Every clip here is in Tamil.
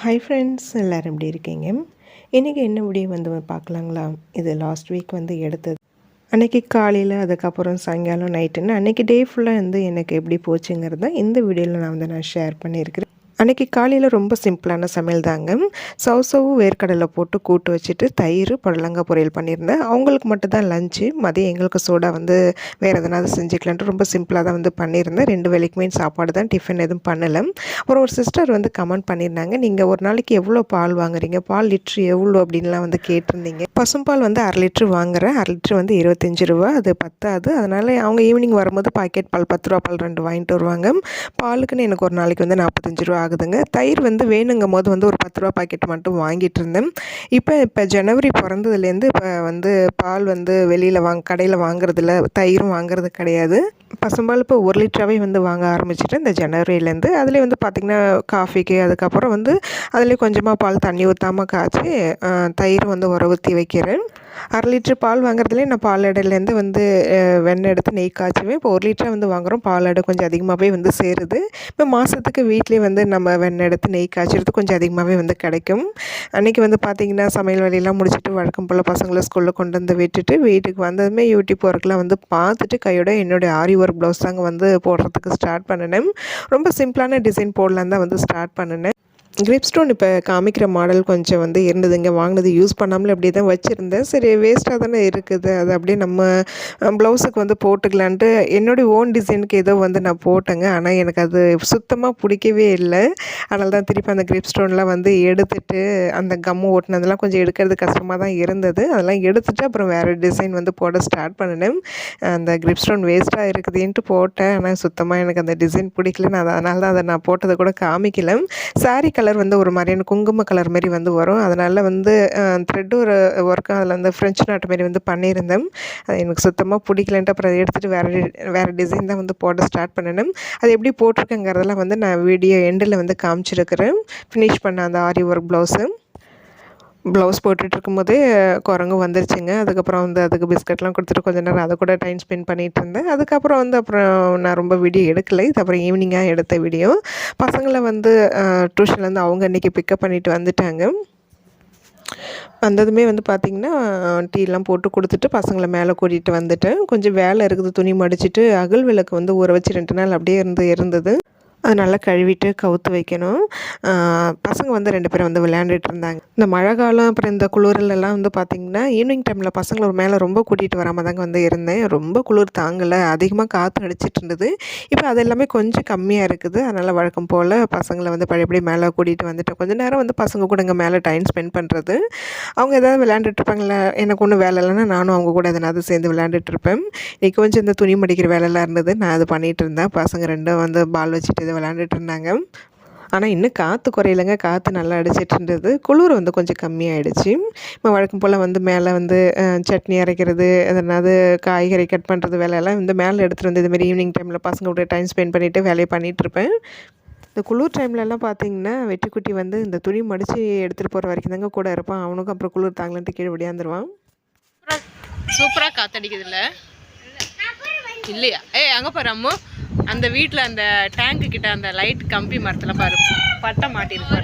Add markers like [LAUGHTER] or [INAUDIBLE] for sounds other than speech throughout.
ஹாய் ஃப்ரெண்ட்ஸ் எல்லோரும் எப்படி இருக்கீங்க? இன்றைக்கி என்ன வீடியோ வந்து பார்க்கலாங்களா? இது லாஸ்ட் வீக் வந்து எடுத்தது. அன்றைக்கி காலையில் அதுக்கப்புறம் சாயங்காலம் நைட்டுன்னு அன்றைக்கி டே ஃபுல்லாக வந்து எனக்கு எப்படி போச்சுங்கிறத இந்த வீடியோவில் நான் வந்து நான் ஷேர் பண்ணியிருக்கிறேன். அன்றைக்கி காலையில் ரொம்ப சிம்பிளான சமையல் தாங்க. சவுசவு வேர்க்கடலை போட்டு கூட்டு வச்சுட்டு தயிர் புடலங்காய் பொரியல் பண்ணியிருந்தேன். அவங்களுக்கு மட்டும் தான் லஞ்சு மதியம் எங்களுக்கு சோடா வந்து வேறு எதனாவது செஞ்சுக்கலான்ட்டு ரொம்ப சிம்பிளாக தான் வந்து பண்ணியிருந்தேன். ரெண்டு வேலைக்குமே சாப்பாடு தான் டிஃபன் எதுவும் பண்ணலை. அப்புறம் ஒரு சிஸ்டர் வந்து கமெண்ட் பண்ணியிருந்தாங்க நீங்கள் ஒரு நாளைக்கு எவ்வளோ பால் வாங்குறீங்க? பால் லிட்ரு எவ்வளோ? அப்படின்லாம் வந்து கேட்டிருந்தீங்க. பசும்பால் வந்து அரை லிட்ரு வாங்குறேன். அரை லிட்ரு வந்து இருபத்தஞ்சி ரூபா. அது பத்தாது. அதனால் அவங்க ஈவினிங் வரும்போது பாக்கெட் பால் பத்து ரூபா பால் ரெண்டு வாங்கிட்டு வருவாங்க. பாலுக்குன்னு எனக்கு ஒரு நாளைக்கு வந்து நாற்பத்தஞ்சு ரூபா ஆகுதுங்க. தயிர் வந்து வேணுங்கும் போது வந்து ஒரு பத்து ரூபா பாக்கெட் மட்டும் வாங்கிட்டு இருந்தேன் இப்போ இப்போ ஜனவரி பிறந்ததுலேருந்து இப்போ வந்து பால் வந்து வெளியில் வாங்க கடையில் வாங்குறதில்ல. தயிரும் வாங்குறது கிடையாது. பசும்பால் இப்போ ஒரு லிட்டராகவே வந்து வாங்க ஆரம்பிச்சிட்டு இந்த ஜனவரியிலேருந்து. அதிலே வந்து பார்த்திங்கன்னா காஃபிக்கு அதுக்கப்புறம் வந்து அதிலே கொஞ்சமாக பால் தண்ணி ஊற்றாமல் காய்ச்சி தயிர் வந்து உர ஊற்றி வைக்கிறேன். அரை லிட்ரு பால் வாங்குறதுலேயே நான் பால் இடையிலேருந்து வந்து வெண்ணெய் எடுத்து நெய் காய்ச்சுவேன். இப்போ ஒரு லிட்டராக வந்து வாங்குகிறோம் பால் எடை கொஞ்சம் அதிகமாகவே வந்து சேருது. இப்போ மாதத்துக்கு வீட்லேயே வந்து நம்ம வெண்ணெய் எடுத்து நெய் காய்ச்சிறது கொஞ்சம் அதிகமாகவே வந்து கிடைக்கும். அன்றைக்கி வந்து பார்த்திங்கன்னா சமையல் வேலையெல்லாம் முடிச்சுட்டு வழக்கம் போல் பசங்களை ஸ்கூலில் கொண்டு வந்து விட்டுட்டு வீட்டுக்கு வந்ததுமே யூடியூப் ஒர்க்கெலாம் வந்து பார்த்துட்டு கையோட என்னுடைய ஆரி ஒர்க் ப்ளவுஸ் தாங்க வந்து போடுறதுக்கு ஸ்டார்ட் பண்ணினேன். ரொம்ப சிம்பிளான டிசைன் போடலான் தான் வந்து ஸ்டார்ட் பண்ணினேன். கிரிப் ஸ்டோன் இப்போ காமிக்கிற மாடல் கொஞ்சம் வந்து இருந்ததுங்க. வாங்கினது யூஸ் பண்ணாமல் அப்படியே தான் வச்சுருந்தேன். சரி வேஸ்ட்டாக தானே இருக்குது. அது அப்படியே நம்ம ப்ளவுஸுக்கு வந்து போட்டுக்கலான்ட்டு என்னுடைய ஓன் டிசைனுக்கு ஏதோ வந்து நான் போட்டேங்க. ஆனால் எனக்கு அது சுத்தமாக பிடிக்கவே இல்லை. அதனால தான் திருப்பி அந்த கிரிப் ஸ்டோன்லாம் வந்து எடுத்துட்டு அந்த கம்மு ஓட்டினதெல்லாம் கொஞ்சம் எடுக்கிறது கஷ்டமாக தான் இருந்தது. அதெல்லாம் எடுத்துகிட்டு அப்புறம் வேறு டிசைன் வந்து போட ஸ்டார்ட் பண்ணினேன். அந்த கிரிப் ஸ்டோன் வேஸ்ட்டாக இருக்குதுன்ட்டு போட்டேன். ஆனால் சுத்தமாக எனக்கு அந்த டிசைன் பிடிக்கல நான் அதனால தான் அதை நான் போட்டதை கூட காமிக்கல. சாரி கலர் வந்து ஒரு மாதிரியான குங்கும கலர் மாரி வந்து வரும். அதனால் வந்து த்ரெட்டு ஒரு ஒர்க்கும் அதில் வந்து ஃப்ரெஞ்ச் நாட்டு மாரி வந்து பண்ணியிருந்தேன். அது எனக்கு சுத்தமாக பிடிக்கலன்ட்டு அப்புறம் அதை எடுத்துகிட்டு வேறு வேறு டிசைன் தான் வந்து போட ஸ்டார்ட் பண்ணினேன். அது எப்படி போட்டிருக்கேங்கிறதெல்லாம் வந்து நான் வீடியோ எண்டில் வந்து காமிச்சிருக்கிறேன். ஃபினிஷ் பண்ண அந்த ஆரி ஒர்க் ப்ளவுஸு ப்ளவுஸ் போட்டுட்டு இருக்கும்போதே குரங்கு வந்துருச்சுங்க. அதுக்கப்புறம் வந்து அதுக்கு பிஸ்கட்லாம் கொடுத்துட்டு கொஞ்ச நேரம் அதை கூட டைம் ஸ்பெண்ட் பண்ணிகிட்டு இருந்தேன். அதுக்கப்புறம் வந்து அப்புறம் நான் ரொம்ப வீடியோ எடுக்கலை. இது அப்புறம் ஈவினிங்காக எடுத்த வீடியோ பசங்களை வந்து டியூஷன்லேருந்து அவங்க இன்றைக்கி பிக்கப் பண்ணிவிட்டு வந்துட்டாங்க. வந்ததுமே வந்து பார்த்திங்கன்னா டீலாம் போட்டு கொடுத்துட்டு பசங்களை மேலே கூட்டிகிட்டு வந்துட்டேன். கொஞ்சம் வேலை இருக்குது. துணி மடிச்சிட்டு அகல் விளக்கு வந்து ஊற வச்சு ரெண்டு நாள் அப்படியே இருந்து இருந்தது. அது நல்லா கழுவிட்டு கவுத்து வைக்கணும். பசங்க வந்து ரெண்டு பேரும் வந்து விளையாண்டுட்டு இருந்தாங்க. இந்த மழை காலம் அப்புறம் இந்த குளிர்லலாம் வந்து பார்த்திங்கன்னா ஈவினிங் டைமில் பசங்களை ஒரு மேலே ரொம்ப கூட்டிகிட்டு வராமல் தாங்க வந்து இருந்தேன். ரொம்ப குளிர் தாங்கலை. அதிகமாக காற்று அடிச்சிட்டு இருந்தது. இப்போ அது எல்லாமே கொஞ்சம் கம்மியாக இருக்குது. அதனால் வழக்கம் போல் பசங்களை வந்து பழையபடி மேலே கூட்டிகிட்டு வந்துட்டேன். கொஞ்சம் நேரம் வந்து பசங்க கூட இங்கே மேலே டைம் ஸ்பெண்ட் பண்ணுறது அவங்க எதாவது விளையாண்டுட்டு எனக்கு ஒன்றும் வேலை இல்லைன்னா நானும் அவங்க கூட எதனாவது சேர்ந்து விளையாண்டுட்டு இருப்பேன். இன்றைக்கி கொஞ்சம் இந்த துணி மடிக்கிற வேலைலாம் இருந்தது. நான் அது பண்ணிகிட்டு இருந்தேன். பசங்க ரெண்டும் வந்து பால் வச்சுட்டு இதை விளாண்டுட்டு இருந்தாங்க ஆனால் இன்னும் காற்று குறையிலங்க. காற்று நல்லா அடிச்சிட்டு இருந்தது குளிர் வந்து கொஞ்சம் கம்மியாயிடுச்சு. இப்போ வழக்கம் போல் வந்து மேலே வந்து சட்னி அரைக்கிறது எதனாவது காய்கறி கட் பண்ணுறது வேலையெல்லாம் வந்து மேலே எடுத்துகிட்டு வந்து இதுமாரி ஈவினிங் டைமில் பசங்க கூட டைம் ஸ்பெண்ட் பண்ணிவிட்டு வேலையை பண்ணிகிட்ருப்பேன் இந்த குளிர் டைம்லலாம் பார்த்தீங்கன்னா வெட்டிக்குட்டி வந்து இந்த துணி மடித்து எடுத்துகிட்டு போகிற வரைக்கும் தாங்க கூட இருப்பான். அவனுக்கும் அப்புறம் குளிர் தாங்கலன்ட்டு கீழே விடியாந்துருவான். சூப்பராக காத்தடிக்குது இல்லை இல்லையா? ஏய் அங்கே பாரு அம்மு. அந்த வீட்டில் அந்த டேங்க்கு கிட்ட அந்த லைட் கம்பி மரத்தில் பாரு. பட்டை மாட்டிருக்கு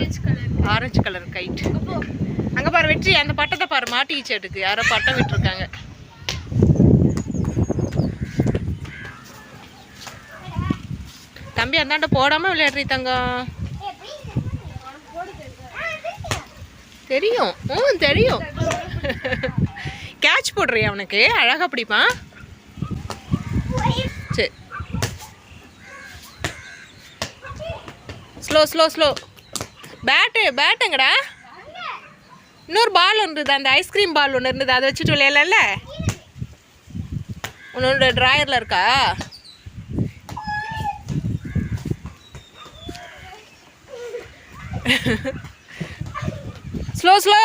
ஆரஞ்சு கலர் கைட் அங்கே பாரு வெற்றி அந்த பட்டத்தை பாரு மாட்டிச்சு எடுக்கு. யாரோ பட்டம் விட்டுருக்காங்க. தம்பி அந்தாண்ட போடாம விளையாடுறீ தங்கம். தெரியும். ம் தெரியும். [LAUGHS] கேட்ச் போடுறியா அவனுக்கு அழகா பிடிப்பான் சரி ஸ்லோ ஸ்லோ ஸ்லோ பேட்டு பேட்டுங்கடா இன்னொரு பால் ஒன்று இருந்தது. அந்த ஐஸ்கிரீம் பால் ஒன்று இருந்தது. அதை வச்சுட்டு விளையாடல உன்னோட ட்ராயரில் இருக்கா? ஸ்லோ ஸ்லோ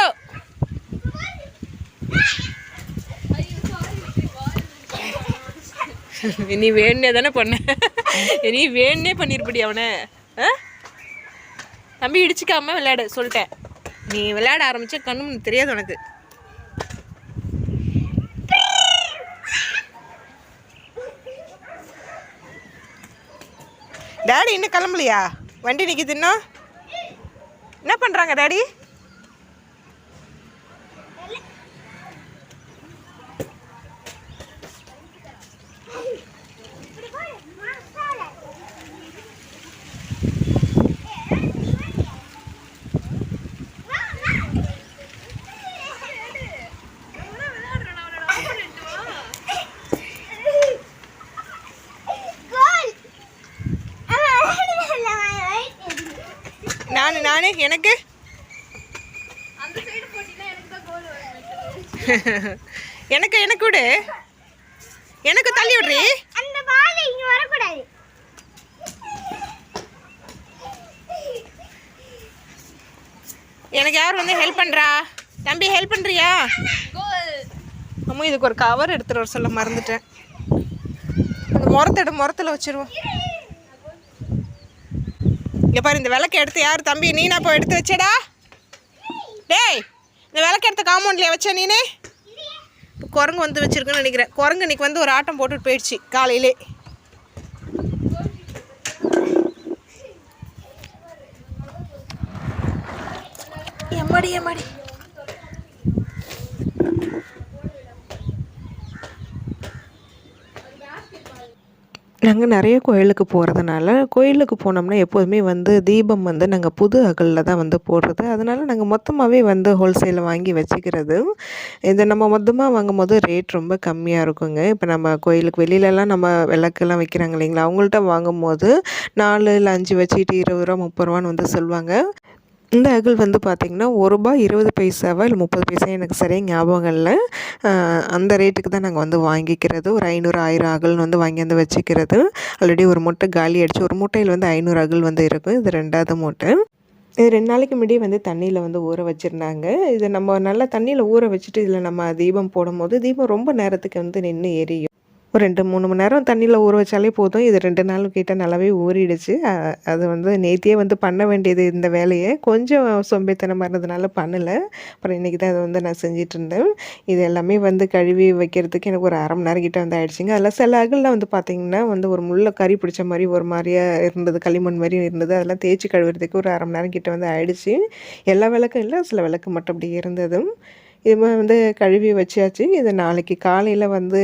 நீ வேணே தானே பண்ண. நீ வேணே பண்ணியிருப்படி அவனை. ஆ? தம்பி இடிச்சுக்காம விளையாடு சொல்லிட்டேன். நீ விளையாட ஆரம்பிச்ச கண்ணும் தெரியாது உனக்கு. டேடி இன்னும் கிளம்பலையா? வண்டி நிற்கிது இன்னும்? என்ன பண்ணுறாங்க டேடி நான் நானே எனக்கு? எனக்கு எனக்கு விடு. எனக்கு தள்ளி விடுறி. அந்த பால் இங்க வரக்கூடாது. எனக்கு யார் வந்து ஹெல்ப் பண்ணுறா தம்பி ஹெல்ப் பண்ணுறியா அம்மா இதுக்கு ஒரு கவர் எடுத்துட்டு வர சொல்ல மறந்துட்டேன். அந்த முறத்தெடு முறத்தில் வச்சிருவோம். இங்கே பாரு இந்த விளக்கு எடுத்து யார் தம்பி? நீனா இப்போ எடுத்து வச்சடா. டேய் இந்த விளக்கு எடுத்து காம்பவுண்ட்லேயே வச்ச நீனே? குரங்கு வந்து வச்சுருக்குன்னு நினைக்கிறேன். குரங்கு இன்னைக்கு வந்து ஒரு ஆட்டம் போட்டுட்டு போயிடுச்சு காலையிலே. எம்மாடி எம்மாடி? நாங்கள் நிறைய கோயிலுக்கு போகிறதுனால கோயிலுக்கு போனோம்னா எப்போதுமே வந்து தீபம் வந்து நாங்கள் புது அகலில் தான் வந்து போடுறது. அதனால் நாங்கள் மொத்தமாகவே வந்து ஹோல்சேலில் வாங்கி வச்சுக்கிறது. இதை நம்ம மொத்தமாக வாங்கும் போது ரேட் ரொம்ப கம்மியாக இருக்குங்க. இப்போ நம்ம கோயிலுக்கு வெளியிலலாம் நம்ம விளக்கெல்லாம் வைக்கிறாங்க இல்லைங்களா? அவங்கள்ட்ட வாங்கும்போது நாலு இல்லை அஞ்சு வச்சுட்டு இருபது ரூபா முப்பது ரூபான்னு வந்து சொல்லுவாங்க. இந்த அகல் வந்து பார்த்திங்கன்னா ஒரு ரூபாய் இருபது பைசாவா இல்லை முப்பது பைசா எனக்கு சரியாக ஞாபகம் இல்லை. அந்த ரேட்டுக்கு தான் நாங்கள் வந்து வாங்கிக்கிறது. ஒரு ஐநூறு ஆயிரம் அகல்னு வந்து வாங்கி வந்து வச்சுக்கிறது. ஆல்ரெடி ஒரு மூட்டை காலி அடிச்சு ஒரு மூட்டையில் வந்து ஐநூறு அகல் வந்து இருக்கும். இது ரெண்டாவது மூட்டை. இது ரெண்டு நாளைக்கு முன்னாடி வந்து தண்ணியில் வந்து ஊற வச்சுருந்தாங்க. இதை நம்ம நல்லா தண்ணியில் ஊற வச்சுட்டு இதில் நம்ம தீபம் போடும்போது தீபம் ரொம்ப நேரத்துக்கு வந்து நின்று எரியும். ஒரு ரெண்டு மூணு மணி நேரம் தண்ணியில் ஊற வச்சாலே போதும். இது ரெண்டு நாள் கிட்ட நல்லாவே ஊறிடுச்சு. அது வந்து நேத்தியே வந்து பண்ண வேண்டியது இந்த வேலையை. கொஞ்சம் சொம்பேத்தனமாக இருந்ததுனால பண்ணலை. அப்புறம் இன்றைக்கி தான் அதை வந்து நான் செஞ்சிட்டு இருந்தேன். இது எல்லாமே வந்து கழுவி வைக்கிறதுக்கு எனக்கு ஒரு அரை மணி நேரம் கிட்ட வந்து ஆயிடுச்சுங்க. அதில் சில அகலில் வந்து பார்த்திங்கன்னா வந்து ஒரு முள்ளை கறி பிடிச்ச மாதிரி ஒரு மாதிரியா இருந்தது. களிமண் மாதிரி இருந்தது. அதெல்லாம் தேய்ச்சி கழுவுறதுக்கு ஒரு அரை மணி நேரம் கிட்ட வந்து ஆயிடுச்சு. எல்லா விளக்கும் இல்லை. சில விளக்கு மட்டும் அப்படி இருந்ததும். இது மாதிரி வந்து கழுவி வச்சாச்சு. இது நாளைக்கு காலையில் வந்து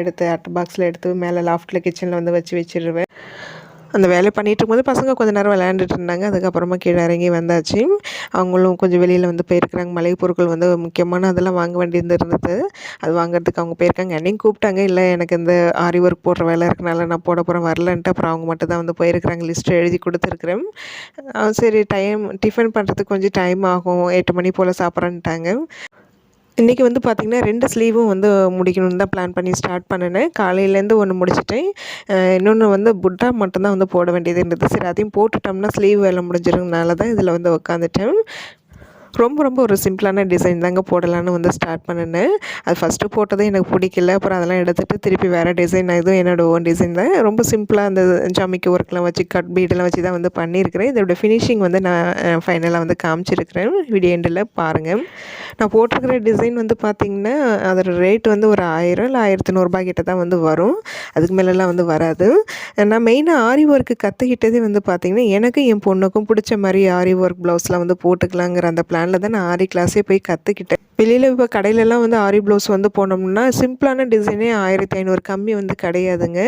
எடுத்து அட்டை பாக்ஸில் எடுத்து மேலே லாஃப்ட்டில் கிச்சனில் வந்து வச்சு வச்சிடுவேன் அந்த வேலை பண்ணிகிட்டு இருக்கும்போது பசங்க கொஞ்ச நேரம் விளையாண்டுட்டு இருந்தாங்க. அதுக்கப்புறமா கீழே இறங்கி வந்தாச்சு. அவங்களும் கொஞ்சம் வெளியில் வந்து போயிருக்கிறாங்க. மளிகை பொருட்கள் வந்து முக்கியமான அதெல்லாம் வாங்க வேண்டியது இருந்தது அது வாங்குறதுக்கு அவங்க போயிருக்காங்க. என்னையும் கூப்பிட்டாங்க. இல்லை எனக்கு இந்த ஆரி ஒர்க் போடுற வேலை இருக்கனால நான் போட போகிறேன் வரலன்ட்டு. அப்புறம் அவங்க மட்டும் தான் வந்து போயிருக்கிறாங்க. லிஸ்ட் எழுதி கொடுத்துருக்குறேன். சரி டைம் டிஃபன் பண்ணுறதுக்கு கொஞ்சம் டைம் ஆகும். எட்டு மணி போல் சாப்பிட்றேன்ட்டாங்க. இன்றைக்கி வந்து பார்த்திங்கன்னா ரெண்டு ஸ்லீவும் வந்து முடிக்கணும்னு தான் பிளான் பண்ணி ஸ்டார்ட் பண்ணினேன். காலையிலேருந்து ஒன்று முடிச்சிட்டேன். இன்னொன்று வந்து புட்டா மட்டும்தான் வந்து போட வேண்டியது இருந்தது. சரி அதையும் போட்டுட்டோம்னா ஸ்லீவ் வேலை முடிஞ்சிருங்கனால தான் இதில் வந்து உட்காந்துட்டேன் ரொம்ப ரொம்ப ஒரு சிம்பிளான டிசைன் தாங்க போடலான்னு வந்து ஸ்டார்ட் பண்ணினேன். அது ஃபஸ்ட்டு போட்டதே எனக்கு பிடிக்கல. அப்புறம் அதெல்லாம் எடுத்துகிட்டு திருப்பி வேறு டிசைன் இதுவும் என்னோட ஓன் டிசைன் தான். ரொம்ப சிம்பிளாக அந்த ஜாமிக்கு ஒர்க்லாம் வச்சு கட் பீடெல்லாம் வச்சு தான் வந்து பண்ணியிருக்கிறேன். இதோட ஃபினிஷிங் வந்து நான் ஃபைனலாக வந்து காமிச்சிருக்கிறேன். வீடியோ எண்டில் பாருங்கள் நான் போட்டிருக்கிற டிசைன் வந்து பார்த்திங்கன்னா அதோட ரேட் வந்து ஒரு ஆயிரம் இல்லை ஆயிரத்தி நூறுரூபா கிட்ட தான் வந்து வரும். அதுக்கு மேலெல்லாம் வந்து வராது. நான் மெயினாக ஆரி ஒர்க்கு கற்றுக்கிட்டதே வந்து பார்த்திங்கன்னா எனக்கும் என் பொண்ணுக்கும் பிடிச்ச மாதிரி ஆரி ஒர்க் ப்ளவுஸ்லாம் வந்து போட்டுக்கலாங்கிற அந்த அதனால தான் நான் ஆரி கிளாஸே போய் கற்றுக்கிட்டேன் வெளியில் இப்போ கடையிலலாம் வந்து ஆரி ப்ளவுஸ் வந்து போனோம்னா சிம்பிளான டிசைனே ஆயிரத்தி ஐநூறு கம்மி வந்து கிடையாதுங்க.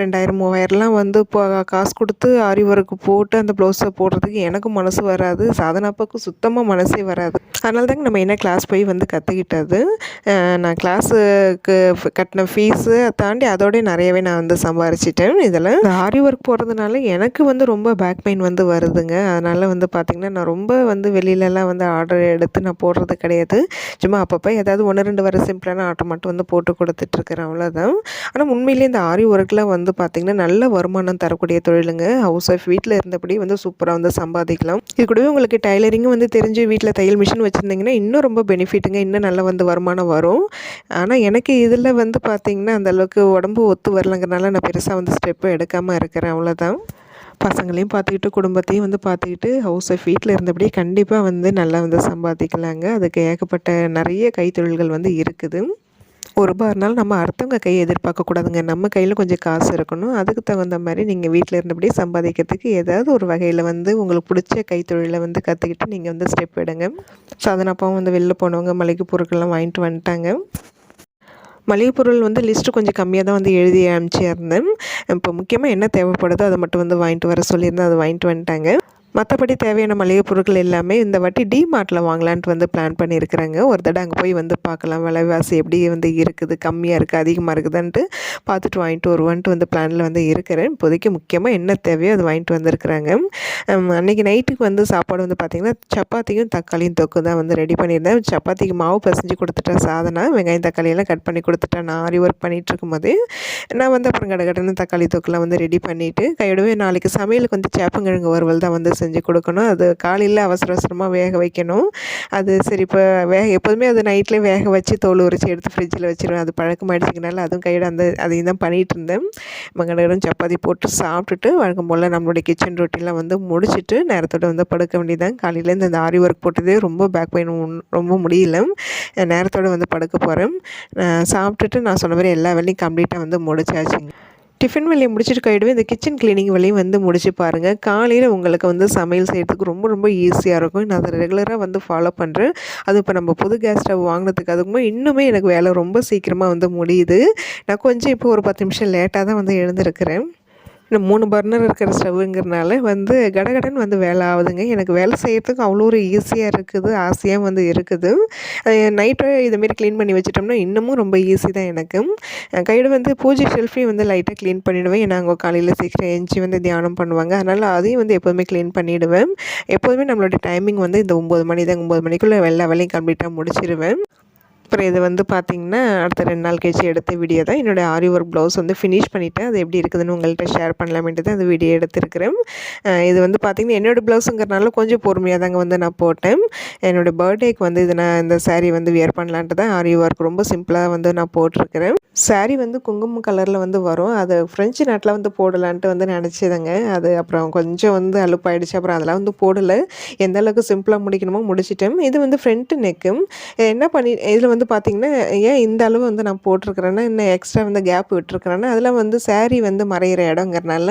ரெண்டாயிரம் மூவாயிரம்லாம் வந்து இப்போ காசு கொடுத்து ஆரி ஒர்க்கு போட்டு அந்த ப்ளவுஸை போடுறதுக்கு எனக்கும் மனசு வராது. சாதனாப்பாவுக்கும் சுத்தமாக மனசே வராது. அதனால தாங்க நம்ம என்ன கிளாஸ் போய் வந்து கற்றுக்கிட்டது நான் கிளாஸுக்கு கட்டின ஃபீஸு தாண்டி அதோடய நிறையவே நான் வந்து சம்பாரிச்சிட்டேன். இதில் ஆரி ஒர்க் போடுறதுனால எனக்கு வந்து ரொம்ப பேக் பெயின் வந்து வருதுங்க. அதனால் வந்து பார்த்திங்கன்னா நான் ரொம்ப வந்து வெளியிலலாம் வந்து ஆர்டர் எடுத்து நான் போடுறது கிடையாது. சும்மா அப்பப்போ ஏதாவது ஒன்று ரெண்டு வர சிம்பிளான ஆர்டர் மட்டும் வந்து போட்டு கொடுத்துட்ருக்குறேன் அவ்வளோதான் ஆனால் உண்மையிலேயே இந்த ஆரி ஒர்க்கில் வந்து பார்த்திங்கன்னா நல்ல வருமானம் தரக்கூடிய தொழிலுங்க. ஹவுஸ் ஒய்ஃப் வீட்டில் இருந்தபடி வந்து சூப்பராக வந்து சம்பாதிக்கலாம். இது கூடவே உங்களுக்கு டைலரிங்கும் வந்து தெரிஞ்சு வீட்டில் தையல் மிஷின் வச்சுருந்தீங்கன்னா இன்னும் ரொம்ப பெனிஃபிட்டுங்க இன்னும் நல்ல வந்து வருமானம் வரும். ஆனால் எனக்கு இதில் வந்து பார்த்திங்கன்னா அந்த அளவுக்கு உடம்பு ஒத்து வரலங்கிறனால நான் பெருசாக வந்து ஸ்டெப்பு எடுக்காமல் இருக்கிறேன் அவ்வளோதான் பசங்களையும் பார்த்துக்கிட்டு குடும்பத்தையும் வந்து பார்த்துக்கிட்டு ஹவுஸ் ஒய்ஃப் வீட்டில் இருந்தபடியே கண்டிப்பாக வந்து நல்லா வந்து சம்பாதிக்கலாங்க. அதுக்கு ஏகப்பட்ட நிறைய கைத்தொழில்கள் வந்து இருக்குது. ஒரு ரூபா இருந்தாலும் நம்ம அடுத்தவங்க கையை எதிர்பார்க்கக்கூடாதுங்க நம்ம கையில் கொஞ்சம் காசு இருக்கணும். அதுக்கு தகுந்த மாதிரி நீங்கள் வீட்டில் இருந்தபடியே சம்பாதிக்கிறதுக்கு ஏதாவது ஒரு வகையில் வந்து உங்களுக்கு பிடிச்ச கைத்தொழிலை வந்து கற்றுக்கிட்டு நீங்கள் வந்து ஸ்டெப் எடுங்க. சாதனாப்பாவும் வந்து வெளில போனவங்க மளிகை பொருட்கள்லாம் வாங்கிட்டு வந்துட்டாங்க. மளிகை பொருள் வந்து லிஸ்ட்டு கொஞ்சம் கம்மியாக தான் வந்து எழுதி அனுப்பிச்சிருந்தேன். இப்போ முக்கியமாக என்ன தேவைப்படுதோ அதை மட்டும் வந்து வாங்கிட்டு வர சொல்லியிருந்தேன். அதை வாங்கிட்டு வந்துட்டாங்க. மற்றபடி தேவையான மளிகை பொருட்கள் எல்லாமே இந்த வாட்டி டிமார்ட்டில் வாங்கலான்ட்டு வந்து பிளான் பண்ணியிருக்கிறாங்க. ஒரு தடவை அங்கே போய் வந்து பார்க்கலாம். விலைவாசி எப்படி வந்து இருக்குது கம்மியாக இருக்குது அதிகமாக இருக்குதுன்ட்டு பார்த்துட்டு வாங்கிட்டு வருவான்ட்டு வந்து பிளானில் வந்து இருக்கிறேன். இப்போதைக்கு முக்கியமாக என்ன தேவையோ அது வாங்கிட்டு வந்திருக்கிறாங்க. அன்றைக்கி அன்னைக்கு நைட்டுக்கு வந்து சாப்பாடு வந்து பார்த்திங்கன்னா சப்பாத்தியும் தக்காளியும் தொக்கு தான் வந்து ரெடி பண்ணியிருந்தேன். சப்பாத்திக்கு மாவு பிசைஞ்சு கொடுத்துட்டேன் சாதனா வெங்காயம் தக்காளியெல்லாம் கட் பண்ணி கொடுத்துட்டேன் நான் ஆரி ஒர்க் பண்ணிகிட்டு இருக்கும்போது நான் வந்து அப்புறம் கடை கடகடன்னு தக்காளி தொக்குலாம் வந்து ரெடி பண்ணிவிட்டு கையோடவே நாளைக்கு சமையலுக்கு வந்து சேப்பங்கிழங்கு வறுவல் தான் வந்து செஞ்சு கொடுக்கணும். அது காலையில் அவசர அவசரமாக வேக வைக்கணும். அது சரி இப்போ வேக எப்போதுமே அது நைட்லேயே வேக வச்சு தோல் உரிச்சு எடுத்து ஃப்ரிட்ஜில் வச்சிருவேன். அது பழக்கமாயிடுச்சிங்கனால அதுவும் கையோட அந்த அதையும் தான் பண்ணிகிட்டு இருந்தேன். மங்கடம் சப்பாத்தி போட்டு சாப்பிட்டுட்டு வழக்கம் போல் நம்மளுடைய கிச்சன் ரொட்டீன்லாம் வந்து முடிச்சுட்டு நேரத்தோட வந்து படுக்க வேண்டியதான் காலையிலேருந்து இந்த ஆரி ஒர்க் போட்டதே ரொம்ப பேக் பெயின் ரொம்ப முடியல. நேரத்தோட வந்து படுக்க போகிறேன் சாப்பிட்டுட்டு நான் சொன்ன மாதிரி எல்லா வேலையும் கம்ப்ளீட்டாக வந்து முடிச்சாச்சுங்க. டிஃபன் வேலையை முடிச்சுட்டு கையிடுவே இந்த கிச்சன் க்ளீனிங் வேலையும் வந்து முடிச்சு பாருங்கள் காலையில் உங்களுக்கு வந்து சமையல் செய்கிறதுக்கு ரொம்ப ரொம்ப ஈஸியாக இருக்கும். நான் அதை ரெகுலராக வந்து ஃபாலோ பண்ணுறேன் அது இப்போ நம்ம புது கேஸ் ஸ்டவ் வாங்கினதுக்கு அதுக்குமே இன்னுமே எனக்கு வேலை ரொம்ப சீக்கிரமாக வந்து முடியுது. நான் கொஞ்சம் இப்போ ஒரு பத்து நிமிஷம் லேட்டாக தான் வந்து எழுந்திருக்கிறேன். மூணு பர்னர் இருக்கிற ஸ்டவ்வுங்கிறனால வந்து கடகடன் வந்து வேலை ஆகுதுங்க. எனக்கு வேலை செய்கிறதுக்கு அவ்வளோ ஒரு ஈஸியாக இருக்குது ஆசையாக வந்து இருக்குது. நைட்டு இதுமாரி க்ளீன் பண்ணி வச்சிட்டோம்னா இன்னமும் ரொம்ப ஈஸி தான் எனக்கு. கையில் வந்து பூஜை ஷெல்ஃபையும் வந்து லைட்டாக க்ளீன் பண்ணிவிடுவேன் ஏன்னா அவங்க காலையில் சீக்கிரம் எழுந்துச்சி வந்து தியானம் பண்ணுவாங்க. அதனால் அதையும் வந்து எப்போதுமே க்ளீன் பண்ணிவிடுவேன் எப்போதுமே நம்மளோட டைமிங் வந்து இந்த ஒம்பது மணி தான். ஒம்பது மணிக்குள்ளே எல்லா வேலையும் கம்ப்ளீட்டாக முடிச்சிடுவேன் அப்புறம் இது வந்து பார்த்திங்கன்னா அடுத்த ரெண்டு நாள் கழிச்சு எடுத்த வீடியோ தான். என்னோடய ஆரி ஒர்க் ப்ளவுஸ் வந்து ஃபினிஷ் பண்ணிவிட்டேன் அது எப்படி இருக்குதுன்னு உங்கள்கிட்ட ஷேர் பண்ணலாமேட்டு தான் அந்த வீடியோ எடுத்திருக்கிறேன். இது வந்து பார்த்திங்கன்னா என்னோடய ப்ளவுஸுங்கிறனால கொஞ்சம் பொறுமையாக தாங்க வந்து நான் போட்டேன். என்னோடய பர்த்டேக்கு வந்து இது நான் இந்த சாரீ வந்து வியர் பண்ணலான்ட்டு தான் ஆரி ஒர்க் ரொம்ப சிம்பிளாக வந்து நான் போட்டிருக்கிறேன். சாரீ வந்து குங்குமம் கலரில் வந்து வரும். அது ஃப்ரெஞ்சு நாட்டில் வந்து போடலான்ட்டு வந்து நினச்சிதுங்க. அது அப்புறம் கொஞ்சம் வந்து அலுப்பாயிடுச்சு. அப்புறம் அதெல்லாம் வந்து போடலை. எந்த அளவுக்கு சிம்பிளாக முடிக்கணுமோ முடிச்சிட்டேன். இது வந்து ஃப்ரண்ட்டு நெக்கும் என்ன பண்ணி இதில் வந்து பார்த்திங்கன்னா ஏன் இந்த அளவு வந்து நான் போட்டிருக்கிறேன்னா இன்னும் எக்ஸ்ட்ரா வந்து கேப் விட்டுருக்கிறேன்னா அதில் வந்து சேரீ வந்து மறையிற இடங்கிறனால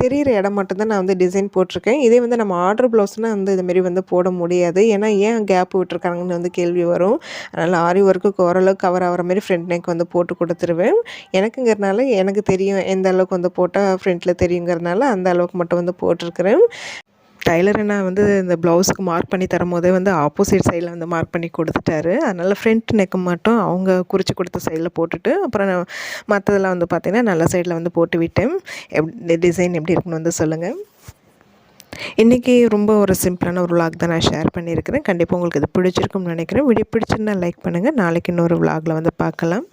தெரிகிற தெரியிற இடம் மட்டும்தான் நான் வந்து டிசைன் போட்டிருக்கேன். இதே வந்து நம்ம ஆர்டர் ப்ளவுஸ்னால் வந்து இதுமாரி வந்து போட முடியாது. ஏன்னா ஏன் கேப் விட்டுருக்காங்கன்னு வந்து கேள்வி வரும். அதனால் ஆரி ஒர்க்குக்கு ஓரளவுக்கு கவர் ஆகிற மாதிரி ஃப்ரண்ட் நெக் வந்து போட்டு கொடுத்துருவேன். எனக்குங்கிறனால எனக்கு தெரியும் எந்த அளவுக்கு வந்து போட்டால் ஃப்ரண்ட்டில் தெரியுங்கிறனால அந்த அளவுக்கு மட்டும் வந்து போட்டிருக்கிறேன். டைலரை நான் வந்து இந்த ப்ளவுஸுக்கு மார்க் பண்ணி தரும்போதே வந்து ஆப்போசிட் சைடில் வந்து மார்க் பண்ணி கொடுத்துட்டாரு. அதனால் ஃப்ரண்ட் நெக்கு மட்டும் அவங்க குறித்து கொடுத்த சைடில் போட்டுட்டு அப்புறம் நான் மற்றதெல்லாம் வந்து பார்த்திங்கன்னா நல்ல சைடில் வந்து போட்டு விட்டேன். எப் டிசைன் எப்படி இருக்குன்னு வந்து சொல்லுங்கள் இன்றைக்கி ரொம்ப ஒரு சிம்பிளான ஒரு விளாக் தான் நான் ஷேர் பண்ணியிருக்கிறேன். கண்டிப்பாக உங்களுக்கு இது பிடிச்சிருக்கும்னு நினைக்கிறேன். வீடியோ பிடிச்சிருந்தா லைக் பண்ணுங்கள் நாளைக்கு இன்னொரு விளாகில் வந்து பார்க்கலாம்.